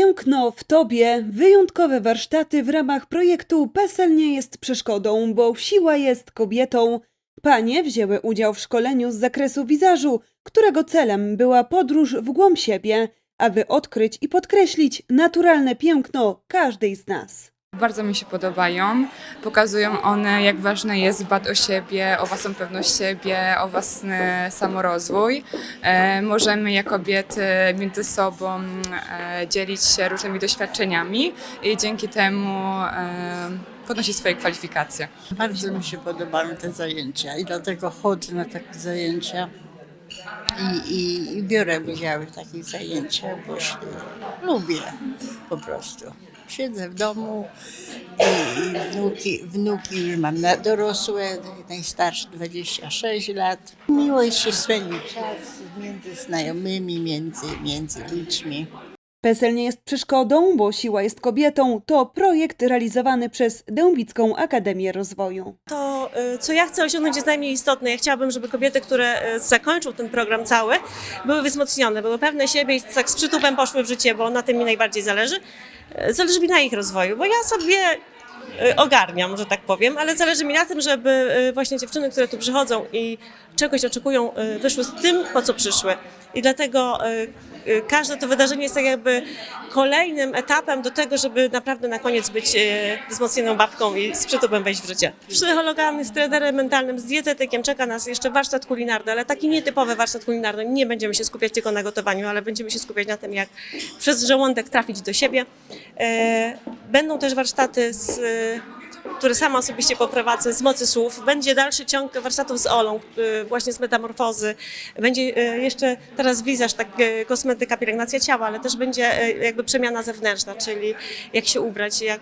Piękno w tobie, wyjątkowe warsztaty w ramach projektu PESEL nie jest przeszkodą, bo siła jest kobietą. Panie wzięły udział w szkoleniu z zakresu wizażu, którego celem była podróż w głąb siebie, aby odkryć i podkreślić naturalne piękno każdej z nas. Bardzo mi się podobają. Pokazują one, jak ważne jest dbać o siebie, o własną pewność siebie, o własny samorozwój. E, możemy jako kobiety między sobą e, dzielić się różnymi doświadczeniami i dzięki temu e, podnosić swoje kwalifikacje. Bardzo mi się podobają te zajęcia i dlatego chodzę na takie zajęcia i, i, i biorę udział w takich zajęciach, bo się lubię po prostu. Siedzę w domu i, wnuki, wnuki już mam na dorosłe, najstarszy 26 lat. Miło jest się spędzić czas między znajomymi, między, między ludźmi. PESEL nie jest przeszkodą, bo siła jest kobietą to projekt realizowany przez Dębicką Akademię Rozwoju. To, y, co ja chcę osiągnąć, jest najmniej istotne. Ja chciałabym, żeby kobiety, które y, zakończą ten program cały, były wzmocnione, były pewne siebie i tak z przytupem poszły w życie, bo na tym mi najbardziej zależy. Y, Zależy mi na ich rozwoju, bo ja sobie ogarniam, że tak powiem, ale zależy mi na tym, żeby y, właśnie dziewczyny, które tu przychodzą i czegoś oczekują, y, wyszły z tym, po co przyszły. I dlatego y, y, każde to wydarzenie jest tak jakby kolejnym etapem do tego, żeby naprawdę na koniec być y, wzmocnioną babką i z przytupem wejść w życie. Psychologami, z trenerem mentalnym, z dietetykiem czeka nas jeszcze warsztat kulinarny, ale taki nietypowy warsztat kulinarny. Nie będziemy się skupiać tylko na gotowaniu, ale będziemy się skupiać na tym, jak przez żołądek trafić do siebie. Będą też warsztaty z y, które sama osobiście poprowadzę z mocy słów. Będzie dalszy ciąg warsztatów z Olą, y, właśnie z metamorfozy. Będzie y, jeszcze teraz wizaż, tak, kosmetyka, pielęgnacja ciała, ale też będzie jakby przemiana zewnętrzna, czyli jak się ubrać, jak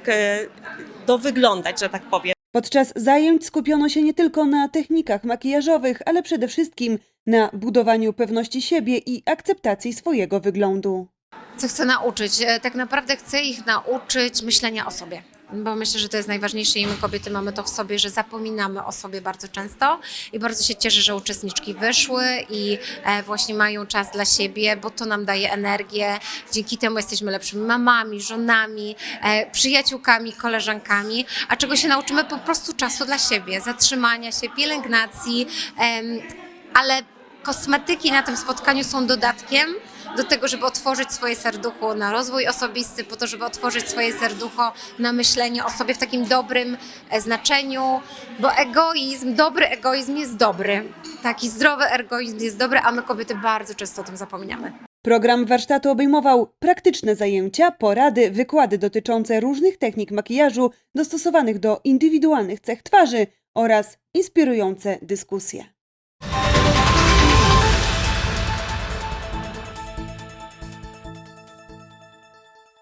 dowyglądać, że tak powiem. Podczas zajęć skupiono się nie tylko na technikach makijażowych, ale przede wszystkim na budowaniu pewności siebie i akceptacji swojego wyglądu. co chcę nauczyć. E, Tak naprawdę chcę ich nauczyć myślenia o sobie. Bo myślę, że to jest najważniejsze i my kobiety mamy to w sobie, że zapominamy o sobie bardzo często i bardzo się cieszę, że uczestniczki wyszły i e, właśnie mają czas dla siebie, bo to nam daje energię. Dzięki temu jesteśmy lepszymi mamami, żonami, e, przyjaciółkami, koleżankami, a czego się nauczymy po prostu czasu dla siebie, zatrzymania się, pielęgnacji, ale kosmetyki na tym spotkaniu są dodatkiem do tego, żeby otworzyć swoje serducho na rozwój osobisty, po to, żeby otworzyć swoje serducho na myślenie o sobie w takim dobrym e, znaczeniu, bo egoizm, dobry egoizm jest dobry. Taki zdrowy egoizm jest dobry, a my kobiety bardzo często o tym zapominamy. Program warsztatu obejmował praktyczne zajęcia, porady, wykłady dotyczące różnych technik makijażu dostosowanych do indywidualnych cech twarzy oraz inspirujące dyskusje.